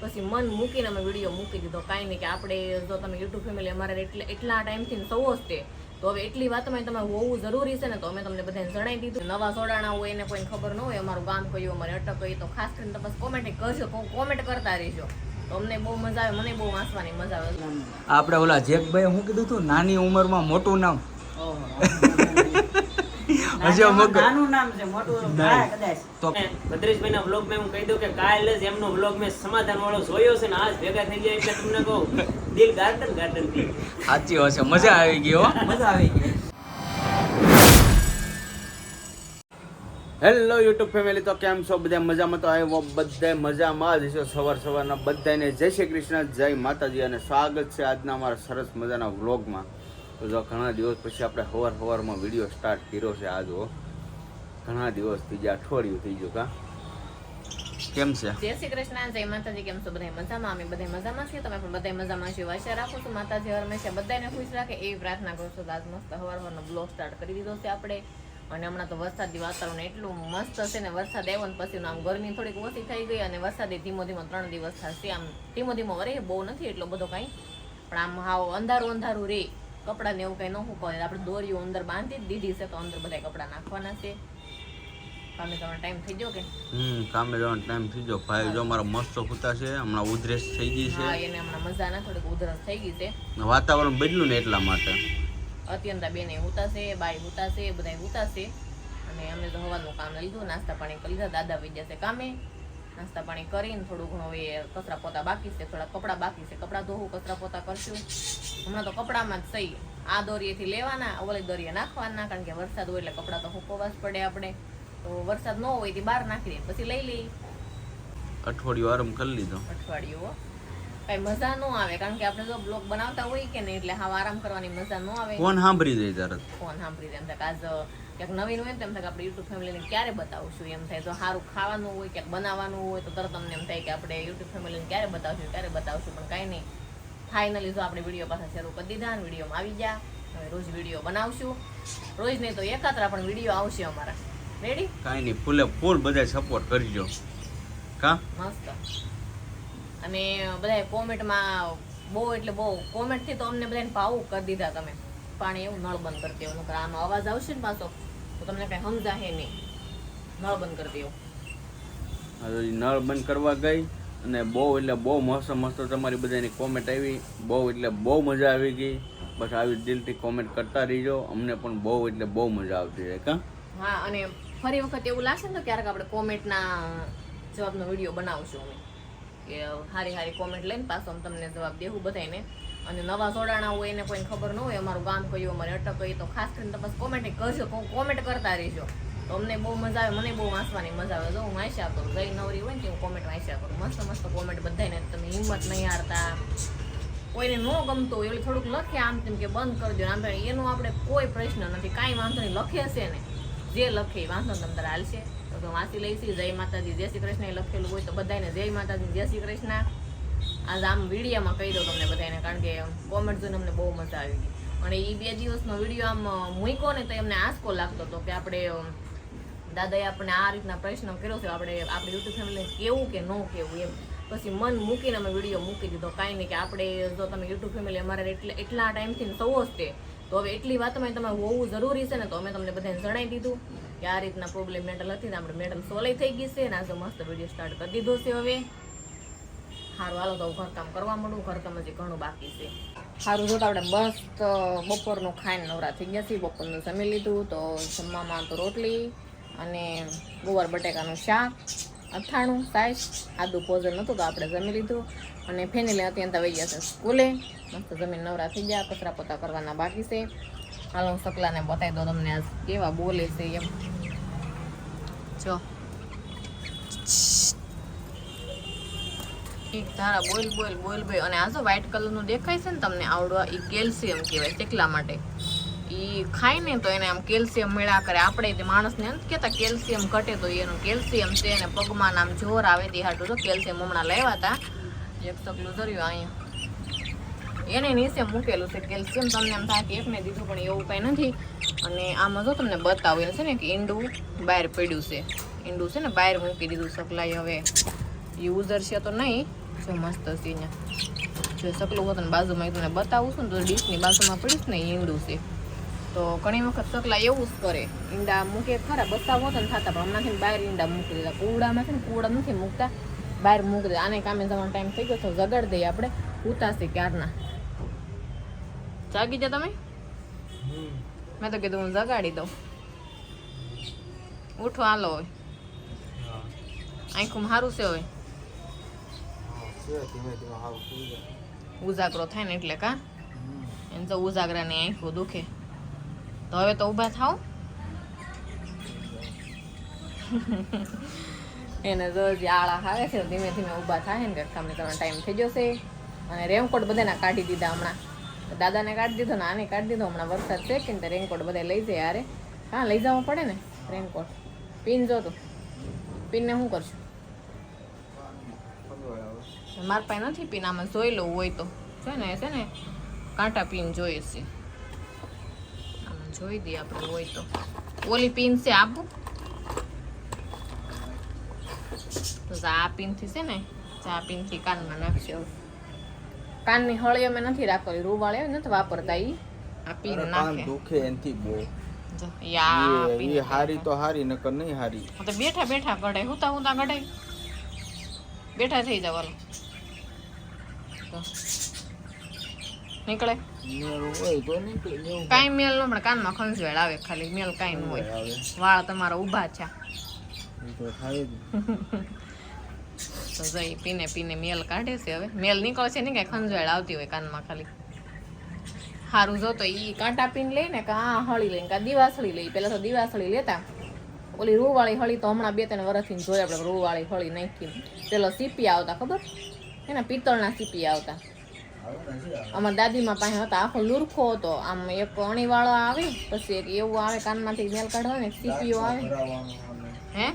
પછી મન મૂકીને અમે વીડિયો મૂકી દીધો. કાંઈ નહીં કે આપણે જો તમે યુટ્યુબ ફેમિલી અમારે એટલે એટલા ટાઈમથી સૌ જ તે. તો હવે એટલી વાતમાં તમે હોવું જરૂરી છે ને તો અમે તમને બધાને જણાવી દીધું. નવા સોડાણા હોય એને કોઈને ખબર ન હોય અમારું ગામ કયું અમારે અટક કઈ તો ખાસ કરીને તમે કોમેન્ટ કરજો કોમેન્ટ કરતા રહેજો. તો અમને બહુ મજા આવે મને બહુ વાંચવાની મજા આવે. આપણે ઓલા જેકભાઈ શું કીધું હતું નાની ઉંમરમાં મોટું નામ. હજી મગ નાનું નામ છે મોટું કદાચ. તો ભદ્રેશભાઈ ના વ્લોગમાં હું કહી દઉં કે કાલે જ એમનો વ્લોગ મેં સમાધાન વાળો જોયો છે ને આજ ભેગા થઈ ગયા એટલે તમને કહું દિલ ગાર્ડન ગાર્ડનથી. સાચી હશે મજા આવી ગઈ હો. મજા આવી ગઈ. હેલો યુટ્યુબ ફેમિલી તો કેમ છો? બધા મજામાં? તો આવ્યો બધા મજામાં જ. છો સવાર સવારના બધાને જય શ્રી કૃષ્ણ જય માતાજી અને સ્વાગત છે આજના અમારા સરસ મજાના વ્લોગમાં તો જો ઘણા દિવસ પછી આપણે સવાર સવારમાં વીડિયો સ્ટાર્ટ કર્યો છે આજો ઘણા દિવસ થઈ ગયા, અઠવાડિયું થઈ ગયું કા? કેમ છે? જય શ્રી કૃષ્ણ, જય માતાજી, કેમ છો? બધા મજામાં? અમે બધા મજામાં છીએ. તમે પણ બધા મજામાં છીએ આશા રાખું છું. માતાજી હંમેશા બધાને ખુશ રાખે. એવી પ્રાર્થના કરું છું આજ મસ્ત હવાર હવારનો બ્લોગ સ્ટાર્ટ કરી દીધો છે આપણે. અને હમણાં તો વરસાદી વાતાવરણ એટલું મસ્ત છે ને, વરસાદ આવ્યો ને પછી આમ ગરમી થોડીક ઓછી થઈ ગઈ અને વરસાદે ધીમો ધીમો ત્રણ દિવસ થશે. આમ ધીમો ધીમો વરે, બહુ નથી એટલો બધો કાંઈ. પણ આમ હાવ અંધારું અંધારું રે. કપડાને એવું કંઈ ન હુકવાય આપણે દોરીઓ અંદર બાંધી જ દીધી છે તો અંદર બધા કપડાં નાખવાના છે. કામે તમારો ટાઈમ થઈ ગયો કે? હમ કામે જવાનો ટાઈમ થઈ ગયો. ભાઈ જો મારા મસ્ત છે હમણાં ઉધરેસ થઈ ગઈ હા છે એને હમણાં મજા ના થોડીક ઉધરસ થઈ ગઈ છે. વાતાવરણ બદલ્યું ને એટલા માટે. અત્યંતા બેને ઉતાશે બાઈ ઉતાશે બધા ઉતાશે અને અમે તો હવાનું કામ લીધું નાસ્તા પાણી કરી લીધા દાદા વઈ જશે કામે. નાસ્તા પાણી કરીને થોડું ઘણું એ કચરા પોતા બાકી છે થોડા કપડાં બાકી છે. કપડાં ધોવું કચરા પોતા કરશું. હમણાં તો કપડામાં જ સહી આ દોરીએથી લેવાના ઓલી દોરીએ નાખવાના કારણ કે વરસાદ હોય એટલે કપડાં તો હુકવવા જ પડે આપણે. તો વરસાદ ન હોય તે બહાર નાખી દઈએ પછી લઈ લઈએ. અઠવાડિયું આરામ કરી લીધો. અઠવાડિયું કઈ મજા ન આવે કારણ કે આપણે જો બ્લોગ બનાવતા હોય કે નહીં એટલે હા આરામ કરવાની મજા ન આવે. ફોન સાંભળી જાય તરત ફોન સાંભળી દે થાય આજ ક્યાંક નવીન હોય ને તેમ થાય કે આપણે યુટ્યુબ ફેમિલીને ક્યારે બતાવશું એમ થાય. તો સારું ખાવાનું હોય ક્યાંક બનાવવાનું હોય તો તરત અમને એમ થાય કે આપણે યુટ્યુબ ફેમિલીને ક્યારે બતાવશું ક્યારે બતાવશું. પણ કાંઈ નહીં. ફાઇનલી જો આપણે વીડિયો પાછા શરૂ કરી દીધા અને વિડીયોમાં આવી ગયા હવે રોજ વીડિયો બનાવશું. રોજ નહીં તો એકાત્રા પણ વીડિયો આવશે અમારા. રેડી કાંઈ નહીં ફૂલે ફૂલ બધા સપોર્ટ કરજો. કા? મસ્ત. અને બધા કોમેન્ટમાં બહુ એટલે બહુ કોમેન્ટથી તો અમને બધાને ભાવુક કરી દીધા તમે. પાણી એવું નળ બંધ કરી દેવું નકર આનો અવાજ આવશે ને પાછો. તો તમને કઈ સમજાશે નહીં. નળ બંધ કરી દેવું નળ બંધ કરવા ગઈ અને બહુ એટલે બહુ મસ્ત મસ્ત તમારી બધાની કોમેન્ટ આવી. બહુ એટલે બહુ મજા આવી ગઈ. બસ આવી દિલથી કોમેન્ટ કરતા રહીજો. અમને પણ બહુ એટલે બહુ મજા આવતી રહે કા? હા અને ફરી વખત એવું લાગશે ને તો ક્યારેક આપણે કોમેન્ટના જવાબનો વીડિયો બનાવશું અમે. કે હારી હારી કોમેન્ટ લઈને પાછો તમને જવાબ દેવું બધાને અને નવા જોડાણા હોય એને કોઈને ખબર ન હોય, અમારું ગામ કયું, અમારે અટક કઈ તો ખાસ કરીને તમે કોમેન્ટ કરજો કોમેન્ટ કરતા રહેજો. તો અમને બહુ મજા આવે, મને બહુ વાંચવાની મજા આવે. જો હું વાંચ્યા કરું જઈ નવરી હોય ને હું કોમેન્ટ વાંચ્યા કરું. મસ્ત મસ્ત કોમેન્ટ બધાને તમે હિંમત નહીં હારતા. કોઈને ન ગમતું હોય એટલે થોડુંક લખે આમ તેમ કે બંધ કરજો. આમ એનો આપણે કોઈ પ્રશ્ન નથી. કાંઈ વાંધો નહીં, લખે છે ને જે લખે વાંધો તમ તારે હાલશે. તો વાંચી લઈશી. જય માતાજી, જય શ્રી કૃષ્ણ લખેલું હોય તો બધાને જય માતાજી, જય શ્રી કૃષ્ણ. આજ આમ વિડીયોમાં કહી દઉં તમને બધાને, કારણ કે કોમેન્ટ જોઈને અમને બહુ મજા આવી ગઈ. અને એ બે દિવસનો વીડિયો આમ મૂક્યો ને તો એમને આંસકો લાગતો હતો કે આપણે દાદાએ આપણે આ રીતના પ્રશ્ન કર્યો છે, આપણે આપણે યુટ્યુબ ફેમિલીને કેવું કે ન કેવું એમ. પછી મન મૂકીને અમે વીડિયો મૂકી દીધો. કાંઈ નહીં કે આપણે જો તમે યુટ્યુબ ફેમિલી અમારે એટલે, એટલા ટાઈમથી સૌ જ તે તો હવે એટલી વાતમાં તમે હોવું જરૂરી છે ને, તો અમે તમને બધાને જણાવી દીધું કે આ રીતના પ્રોબ્લેમ મેટલ હતી ને, આપણે મેટલ સોલ્વ થઈ ગઈ છે અને આજે મસ્ત વીડિયો સ્ટાર્ટ કરી દીધો છે હવે. સારું હાલો તો હું ઘરકામ કરવા માંડું, ઘરકામ હજી ઘણું બાકી છે. સારું જોતા આપણે આપણે મસ્ત બપોરનું ખાઈને નવરા થઈ ગયા છીએ. બપોરનું જમી લીધું, તો જમવામાં તો રોટલી અને ગુવાર બટેકાનું શાક, અથાણું સાઈઝ આદુ ભોજન નહોતું તો આપણે જમી લીધું. અને ફેમિલી અત્યંત આવી ગયા છે સ્કૂલે. મસ્ત જમીન નવરા થઈ ગયા, કચરા પોતા કરવાના બાકી છે. હાલો, હું સકલાને બતાવી દો તમને આજ કેવા બોલે છે એમ. જો. એક ધારા બોલ બોલ બોલ ભાઈ અને આ જો વ્હાઈટ કલરનું દેખાય છે ને તમને, આવડવા એ કેલ્શિયમ કહેવાય ચેકલા માટે. એ ખાય ને તો એને આમ કેલ્શિયમ મેળા કરે. આપણે તે માણસને એમ કહેતા, કેલ્શિયમ ઘટે તો એનું કેલ્શિયમ છે અને પગમાં આમ જોર આવે તે હાટું. તો કેલ્શિયમ હમણાં લેવા હતા એક સકલું ધર્યું અહીંયા. એને નીચે મૂકેલું છે કેલ્શિયમ. તમને એમ થાય કે એકને દીધું, પણ એવું કંઈ નથી. અને આમાં જો તમને બતાવ્યું છે ને કે ઈંડું બહાર પડ્યું છે. ઈંડું છે ને બહાર મૂકી દીધું સપ્લાય હવે. યુઝર છે તો નહીં. જો મસ્ત અહીંયા જો સકલું હોત ને બાજુમાં તમને બતાવું છું ને તો ડીશની બાજુમાં પડીશ ને ઈંડું છે. તો ઘણી વખત સકલા એવું જ કરે ઈંડા મૂકે ખરા બસાવ હોત ને થતા પણ હમણાંથી બહાર ઈંડા મૂકી દીધા. કુવડામાં છે ને કુવડા નથી મૂકતા બહાર મૂકી દીધા. આને કામે જવાનો ટાઈમ થઈ ગયો તો જગાડ દઈએ આપણે ઉતારશે ક્યારના. જાગી જા તમે? મેં તો કીધું હું જગાડી દઉં. ઉઠો હાલો હોય આંખું સારું છે હવે ઉજાગરો થાય ને એટલે કા? એને તો ઉજાગરાની આંખો દુખે. તો હવે તો ઊભા થાવ એને જે આળા આવે છે ધીમે ધીમે ઊભા થાય ને કામ કરવાનો ટાઈમ થઈ જશે. અને રેનકોટ બધાના કાઢી દીધા હમણાં. દાદાને કાઢી દીધો ને આને કાઢી દીધો હમણાં વરસાદ છે કે ને રેનકોટ બધા લઈ જાય યારે હા લઈ જવા પડે ને રેનકોટ પિન જો તું. પિનને શું કરશું? માર પાસે નથી પીન આમાં જોઈ લઉં હોય તો. છે ને છે ને? કાંટા પીન જોઈએ છે. આમાં જોઈ દઈએ આપણે હોય તો. ઓલી પીન છે આપું? તો આ પીનથી છે ને આ પીનથી કાનમાં નાખશે હવે. કાનની હળી અમે નથી રાખવાની રૂવાળી નથી વાપરતા ઈ. આ પીન નાખે. દુખે એનથી બહુ. એ હારી તો હારી નકર નહીં હારી. તો બેઠા બેઠા કઢાય હુતા હુતા કઢાય બેઠા થઈ જાવ હાલો તો. નીકળે? કાંઈ મેલ ન પણ કાનમાં ખંજવેળ આવે ખાલી મેલ કાંઈ ન હોય. વાળ તમારા ઊભા છે. તો જઈ પીને પીને મેલ કાઢે છે હવે. મેલ નીકળે છે ને કાંઈ ખંજવેળ આવતી હોય કાનમાં ખાલી. સારું જો તો ઈ કાંટા પીને લઈને કા આ હળી લઈને કા દિવાસળી લઈ પેલા તો દિવાસળી લેતા. ઓલી રૂવાળી હળી તો હમણાં બે ત્રણ વર્ષથી જોઈ આપણે રૂવાળી હળી નાખી. પેલો સીપી આવતા ખબર? એના પિત્તળના સીપી આવતા અમારા દાદીમાં પાસે હતા આખો લુરખો હતો. આમ એક અણીવાળો આવે પછી એક એવું આવે કાનમાંથી મેલ કાઢવા ને સીપીઓ આવે. હે?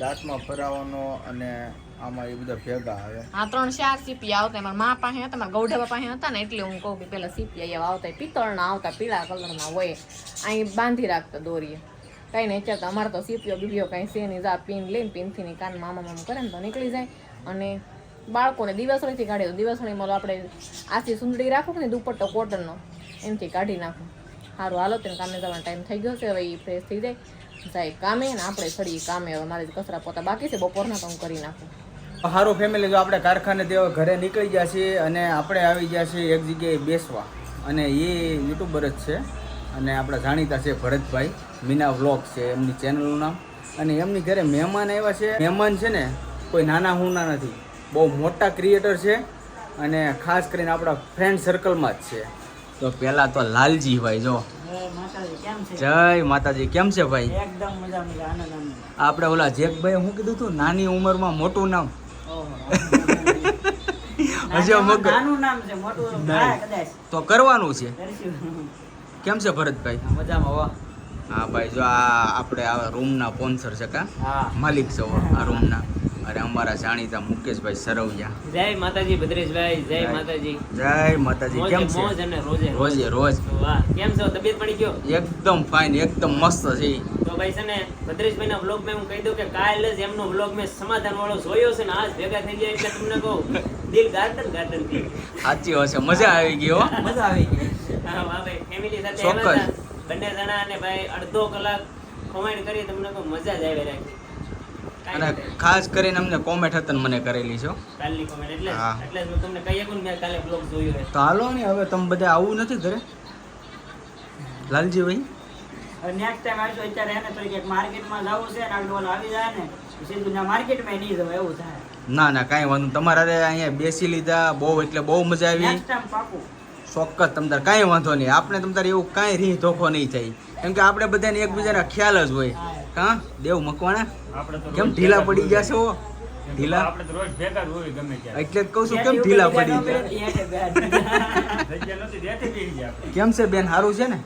દાંતમાં ફરાવાનો અને આમાં એ બધા ભેગા આવે. આ ત્રણ ચાર સીપી આવતા. મારા મા પાસે હતા મારા ગૌઢાબા પાસે હતા ને એટલે હું કહું કે પેલા સીપી અહીંયા આવતા પિત્તળના આવતા પીળા કલરના હોય. અહીં બાંધી રાખતા દોરીએ. કઈ નહીં ચાલતા અમારે તો સીપીઓ બીપીઓ કઈ છે નહીં. જા પીન લઈને પીનથી ની કાન મામા મામ કરે ને તો નીકળી જાય. અને બાળકોને દિવાસળીથી કાઢી, તો દિવાસળીમાં ઓલો આપણે આથી સુંદડી રાખો ને દુપટ્ટો કોટનનો એમથી કાઢી નાખો. સારું હાલો, તેને કામે જવાનો ટાઈમ થઈ ગયો છે, હવે એ ફ્રેશ થઈ જાય. જાય કામે ને આપણે ચડીએ કામે, હવે મારે કચરા પોતા બાકી છે, બપોરના તો હું કરી નાખું. સારું ફેમિલી જો આપણે કારખાને તેઓ ઘરે નીકળી ગયા છીએ અને આપણે આવી ગયા છીએ એક જગ્યાએ બેસવા. અને એ યુટ્યુબર જ છે, અને આપણા જાણીતા છે ભરતભાઈ. મીના વ્લોગ છે, એમની ચેનલનું નામ. અને એમની ઘરે મહેમાન આવ્યા છે. મહેમાન છે ને, કોઈ નાના હુના નથી. બહુ મોટા ક્રિએટર છે અને ખાસ કરીને આપણા ફ્રેન્ડ સર્કલમાં જ છે. તો પહેલાં તો લાલજી ભાઈ જો. જય માતાજી કેમ છે? ભાઈ? આપણે ઓલા જેકભાઈ શું કીધું તું નાની ઉંમરમાં મોટું નામ. હજી તો કરવાનું છે. કેમ છે ભરતભાઈ? મજામાં હો. હા ભાઈ જો આ આપણે આ રૂમના સ્પોન્સર છે કા? હા. માલિક છો આ રૂમના અરે અમારા જાણીતા મુકેશભાઈ સરવૈયા. જય માતાજી ભદ્રેશભાઈ જય. માતાજી. જય માતાજી. કેમ છો? રોજે રોજે. રોજ વાહ કેમ છો? તબિયત પડી ગયો એકદમ ફાઇન એકદમ મસ્ત છે. તો ભાઈ છે ને ભદ્રેશભાઈના બ્લોગ મેં હું કહી દઉં કે કાલે જ એમનો બ્લોગ મેં સમાધાન વાળો જોયો છે ને આજ ભેગા થઈ ગયા એટલે તમને કહું દિલ ગાર્ડન ગાર્ડનથી સાચી હશે મજા આવી ગઈ હો. મજા આવી ગઈ. હા વાહ ભાઈ ફેમિલી સાથે ચોક્કસ. બંને જણા અને ભાઈ અડધો કલાક કોમેન્ટ કરી તમને કહું મજા જ આવી રાખી અને ખાસ કરીને અમને કોમેન્ટ હતા મને કરેલી છો. કાલની કોમેન્ટ એટલે. એટલે હું તમને કહી શકું મેં કાલે બ્લોગ જોયો તો હાલો ને હવે તમે બધા આવું નથી ઘરે? લાલજી ભાઈ નેક્સ્ટ ટાઈમ આવશો અત્યારે એને તરીકે માર્કેટમાં જવું છે ને ડોલ આવી જાય ને સીધું ના માર્કેટમાં નહીં જવાય એવું થાય. ના ના કાંઈ વાંધો નહીં. તમારા અહીંયા બેસી લીધા બહુ એટલે બહુ મજા આવી. નેક્સ્ટ ટાઈમ પાકું. ચોક્કસ તમતાર કાંઈ વાંધો નહીં. આપણે તમતાર એવું કાંઈ રીહ ધોખો નહીં થાય. કેમ કે આપણે બધાને એકબીજાના ખ્યાલ જ હોય. હા દેવ મકવાણા? કેમ ઢીલા પડી ગયા છો ઢીલા? આપણે રોજ ભેગા હોય ગમે ત્યારે. એટલે જ કહું છું કેમ ઢીલા પડી જાય? કેમ છે બેન સારું છે ને?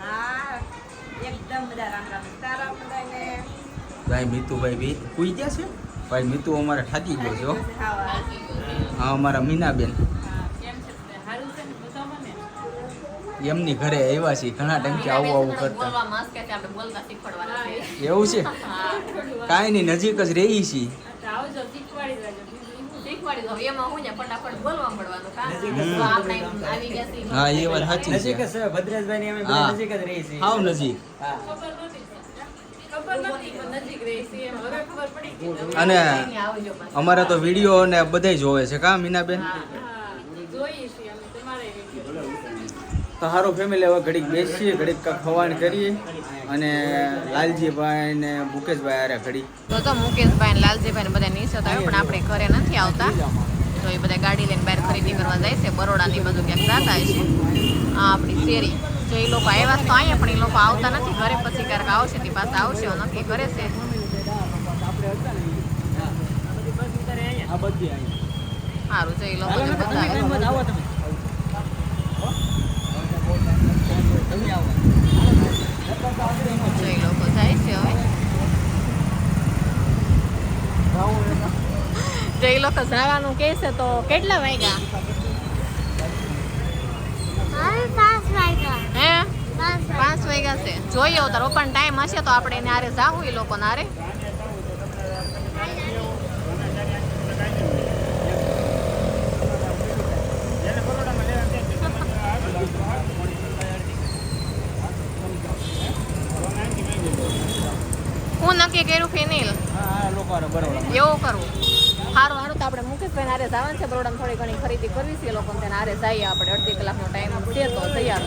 હા એકદમ બધા રામ રામ તારા બધાને. ભાઈ મીતુભાઈ બી કુઈ ગયા છે? ભાઈ મિતુ અમારે થાકી ગયો છો હો. હા અમારા મીનાબેન. એમની ઘરે આવ્યા છીએ ઘણા ટાઈમથી આવું આવું કરતા. બોલવા મસ્ત કે છે આપણે બોલતા શીખવાડવાના છે. એવું છે? કાંઈ નહીં નજીક જ રહી છીએ. એમાં હું એ વાત સાચી નજીક છે છે. બધા હાવ નજીક. હા. ખબર નથી પણ નજીક રહી છીએ એમ. હવે ખબર પડી ગઈ. કે હવે અને અમારે તો વીડિયો ને બધાય જોવે છે કા મીનાબેન? તો સારું ફેમિલી હવે ઘડીક બેસીએ ઘડીક કાંક ખવાણ કરીએ અને લાલજીભાઈ ને મુકેશભાઈ આરે ઘડી તો તો મુકેશભાઈ ને લાલજીભાઈ ને બધા તો આવ્યો પણ આપણે ઘરે નથી આવતા. તો એ બધા ગાડી લઈને બહાર ખરીદી કરવા જાય છે બરોડા ની બધું ક્યાંક જતા છે. આ આપણી શેરી. જો એ લોકો આવ્યા તો અહીંયા પણ એ લોકો આવતા નથી. ઘરે પછી ક્યારેક આવશે તે પાસે આવશે નક્કી કરે છે. આ બધી આવી. સારું જો એ લોકો બધા તમે આવે. કેમ આવો તમે તમે આવો જો એ લોકો જાય છે હવે જો લોકો જવાનું કહે છે તો કેટલા વાગ્યા હે પાંચ વાગ્યા છે જોઈએ તાર ઓપન ટાઈમ હશે તો આપણે એને આરે જાવું એ લોકો નારે હું કર્યું ફિનિલ લોકો એવું કરવું. સારું સારું તો આપણે મુકેશભાઈ આરે જવાનું છે. બરોડામાં થોડી ઘણી ખરીદી કરવી છે. એ લોકોને તેને આરે જઈએ આપણે. અડધી કલાકનો ટાઈમ છે તો તૈયાર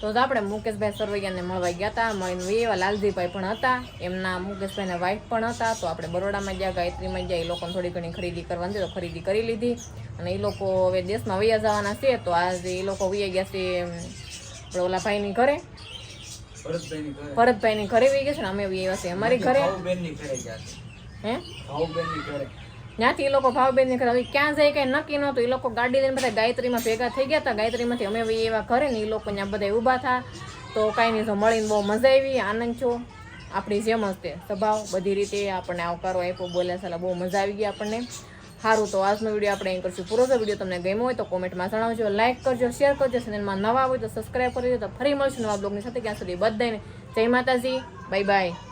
તો આપણે મુકેશભાઈ સરવૈયાને મળવા ગયા હતા. મળીને એવા લાલજીભાઈ પણ હતા. એમના મુકેશભાઈના વાઈફ પણ હતા. તો આપણે બરોડામાં ગયા, ગાયત્રીમાં ગયા. એ લોકોને થોડી ઘણી ખરીદી કરવાની તો ખરીદી કરી લીધી. અને એ લોકો હવે દેશમાં વૈયા જવાના છે. તો આજે એ લોકો વૈયા ગયા છે ઓલા ભાઈની ઘરે. ભરતભાઈની ઘરે. વહી ગયા છે ને અમે વૈયા છે અમારી ઘરે. હે? ઘરે. ત્યાંથી એ લોકો ભાવબેનની ઘરે ક્યાં જાય કઈ નક્કી નહોતું. એ લોકો ગાડી લઈને બધા ગાયત્રીમાં ભેગા થઈ ગયા હતા. ગાયત્રીમાંથી અમે બી એવા ઘરે ને એ લોકો ત્યાં બધા ઊભા થા. તો કાંઈ નહીં તો મળીને બહુ મજા આવી. આનંદ છો? આપણી જેમ જ તે સ્વભાવ. બધી રીતે આપણને આવકારો આપ્યો બોલ્યા સાલા બહુ મજા આવી ગઈ આપણને. સારું તો આજનો વીડિયો આપણે અહીં કરશું. પૂરો તો વીડિયો તમને ગમ્યો હોય તો કોમેન્ટમાં જણાવજો લાઇક કરજો શેર કરજો ચેનલમાં નવા હોય તો સબસ્ક્રાઈબ કરી તો ફરી મળશું નવા બ્લોગની સાથે. ત્યાં સુધી બધાને જય માતાજી. Bye bye